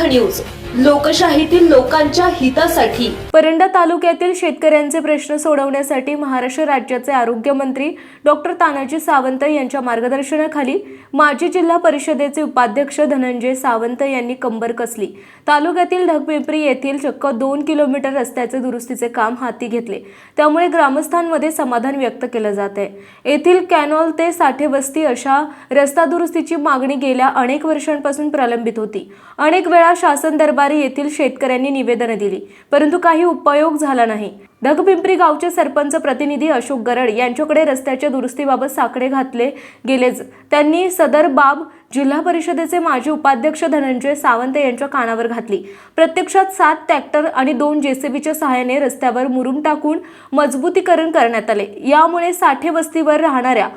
News लोकशाहीतील लोकांच्या हितासाठी. परंडा तालुक्यातील शेतकऱ्यांचे प्रश्न सोडवण्यासाठी महाराष्ट्र राज्याचे आरोग्यमंत्री डॉक्टर तानाजी सावंत यांच्या मार्गदर्शनाखाली माजी जिल्हा परिषदेचे उपाध्यक्ष धनंजय सावंत यांनी कंबर कसली. तालुक्यातील ढगपिंपरी येथील चक्क दोन किलोमीटर रस्त्याचे दुरुस्तीचे काम हाती घेतले. त्यामुळे ग्रामस्थांमध्ये समाधान व्यक्त केलं जात आहे. येथील कॅनॉल ते साठे वस्ती अशा रस्ता दुरुस्तीची मागणी गेल्या अनेक वर्षांपासून प्रलंबित होती. अनेक वेळा शासन दरबार येथील शेतकऱ्यांनी निवेदनं दिली. परंतु काही उपयोग झाला नाही. ढगपिंपरी गावचे सरपंच प्रतिनिधी अशोक गरड यांच्याकडे रस्त्याच्या दुरुस्तीबाबत साकडे घातले गेलेच. त्यांनी सदर बाब जिल्हा परिषदेचे माजी उपाध्यक्ष धनंजय सावंत यांच्या कानावर घातली. प्रत्यक्षात सात ट्रॅक्टर आणि दोन जेसीबीच्या सहाय्याने रस्त्यावर मुरुम टाकून मजबूतीकरण करण्यात आले. यामुळे साठे वस्तीवर राहणाऱ्या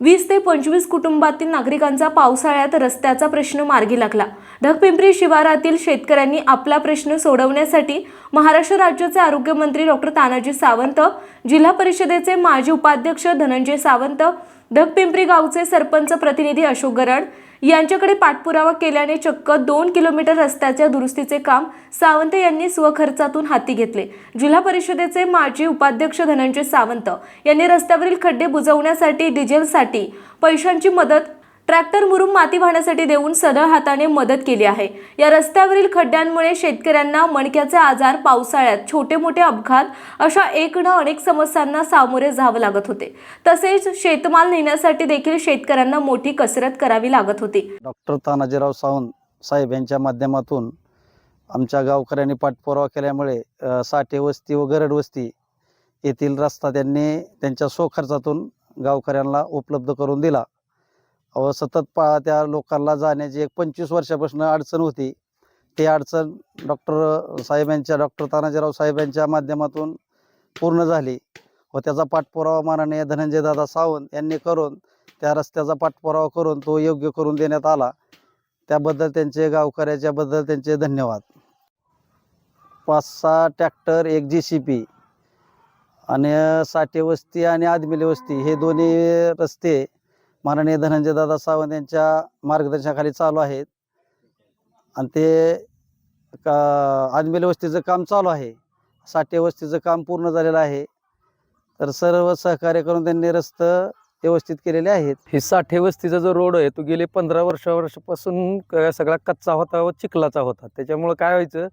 वीस ते पंचवीस कुटुंबातील नागरिकांचा पावसाळ्यात रस्त्याचा प्रश्न मार्गी लागला. ढगपिंपरी शिवारातील शेतकऱ्यांनी आपला प्रश्न सोडवण्यासाठी महाराष्ट्र राज्याचे आरोग्यमंत्री डॉक्टर तानाजी सावंत जिल्हा परिषदेचे माजी उपाध्यक्ष धनंजय सावंत ढगपिंपरी गावचे सरपंच प्रतिनिधी अशोक गरड यांच्याकडे पाठपुरावा केल्याने चक्क दोन किलोमीटर रस्त्याच्या दुरुस्तीचे काम सावंत यांनी स्वखर्चातून हाती घेतले. जिल्हा परिषदेचे माजी उपाध्यक्ष धनंजय सावंत यांनी रस्त्यावरील खड्डे बुजवण्यासाठी डिझेलसाठी पैशांची मदत ट्रॅक्टर मुरुम माती वाहण्यासाठी देऊन सदळ हाताने मदत केली आहे. या रस्त्यावरील खड्ड्यांमुळे शेतकऱ्यांना मणक्याचे आजार पावसाळ्यात छोटे मोठे अपघात अशा एक न अनेक समस्यांना सामोरे जावं लागत होते. तसेच शेतमाल नेण्यासाठी देखील शेतकऱ्यांना मोठी कसरत करावी लागत होती. डॉक्टर तानाजीराव सावंत साहेब यांच्या माध्यमातून आमच्या गावकऱ्यांनी पाठपुरावा केल्यामुळे साठे वस्ती व गरड वस्ती येथील रस्ता त्यांनी त्यांच्या स्वखर्चातून गावकऱ्यांना उपलब्ध करून दिला. सतत पा त्या लोकांना जाण्याची एक पंचवीस वर्षापासून अडचण होती. ती अडचण डॉक्टर साहेबांच्या डॉक्टर तानाजीराव साहेबांच्या माध्यमातून पूर्ण झाली. व त्याचा पाठपुरावा माननीय धनंजयदादा सावंत यांनी करून त्या रस्त्याचा पाठपुरावा करून तो योग्य करून देण्यात आला. त्याबद्दल त्यांचे गावकऱ्याच्याबद्दल त्यांचे धन्यवाद. पाच सहा ट्रॅक्टर एक जी सी पी आणि साठे वस्ती आणि आदमिले वस्ती हे दोन्ही रस्ते माननीय धनंजयदादा सावंत यांच्या मार्गदर्शनाखाली चालू आहेत. आणि ते का आदमिली वस्तीचं काम चालू आहे. साठे वस्तीचं काम पूर्ण झालेलं आहे. तर सर्व सहकार्य करून त्यांनी रस्तं व्यवस्थित केलेले आहेत. हे साठे वस्तीचा जो रोड आहे तो गेले पंधरा वर्षा वर्षापासून क- सगळा कच्चा होता व चिखलाचा होता. त्याच्यामुळं काय व्हायचं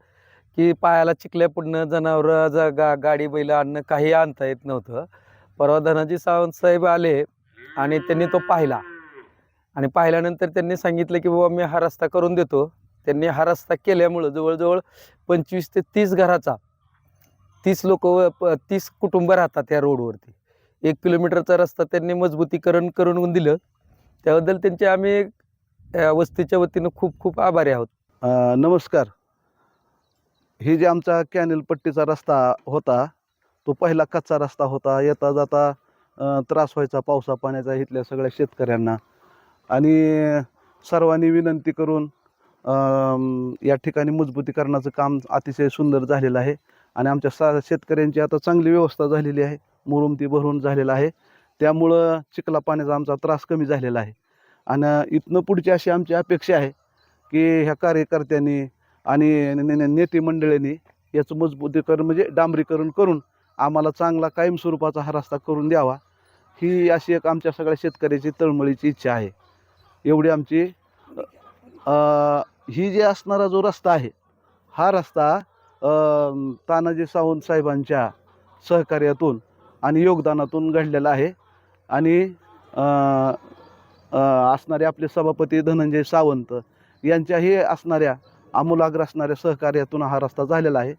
की पायाला चिखल्या पडणं जनावरं जा गा गाडी बैल आणणं काही आणता येत नव्हतं. परवा धनाजी सावंत साहेब आले आणि त्यांनी तो पाहिला. आणि पाहिल्यानंतर त्यांनी सांगितलं की बाबा मी हा रस्ता करून देतो. त्यांनी हा रस्ता केल्यामुळं जवळजवळ पंचवीस ते तीस घराचा तीस लोक तीस कुटुंब राहतात या रोडवरती. एक किलोमीटरचा रस्ता त्यांनी मजबूतीकरण करून दिलं. त्याबद्दल त्यांचे आम्ही वस्तीच्या वतीनं खूप खूप आभारी आहोत. नमस्कार. हे जे आमचा कॅनल पट्टीचा रस्ता होता तो पहिला कच्चा रस्ता होता. येता जाता त्रास व्हायचा पावसा पाण्याचा इथल्या सगळ्या शेतकऱ्यांना. आणि सर्वांनी विनंती करून या ठिकाणी मजबूतीकरणाचं काम अतिशय सुंदर झालेलं आहे. आणि आमच्या सा शेतकऱ्यांची आता चांगली व्यवस्था झालेली आहे. मुरुमती भरून झालेला आहे. त्यामुळं चिखला पाण्याचा आमचा त्रास कमी झालेला आहे. आणि इथनं पुढची अशी आमची अपेक्षा आहे की ह्या कार्यकर्त्यांनी आणि नेते मंडळींनी याचं मजबूतीकरण म्हणजे डांबरीकरण करून आम्हाला चांगला कायम स्वरूपाचा हा रस्ता करून द्यावा. ही अशी एक आमच्या सगळ्या शेतकऱ्याची तळमळीची इच्छा आहे. एवढी आमची ही जे असणारा जो रस्ता आहे हा रस्ता तानाजी सावंत साहेबांच्या सहकार्यातून आणि योगदानातून घडलेला आहे. आणि असणारे आपले सभापती धनंजय सावंत यांच्याही असणाऱ्या आमूलाग्र असणाऱ्या सहकार्यातून हा रस्ता झालेला आहे.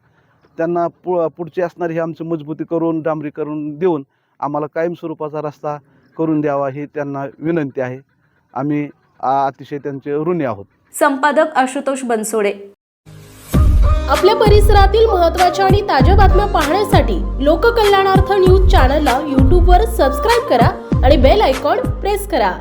त्यांना पु पुढची असणारी ही आमची मजबूती करून डांबरीकरण देऊन आम्हाला कायम स्वरूपाचा रस्ता करून द्यावा ही त्यांना विनंती आहे. आम्ही आ, अतिशय त्यांचे ऋणी आहोत. संपादक आशुतोष बनसोडे. आपल्या परिसरातील महत्त्वाच्या आणि ताज्या बातम्या पाहण्यासाठी लोककल्याणार्थ न्यूज चॅनलला यूट्यूबवर सबस्क्राईब करा आणि बेल आयकॉन प्रेस करा.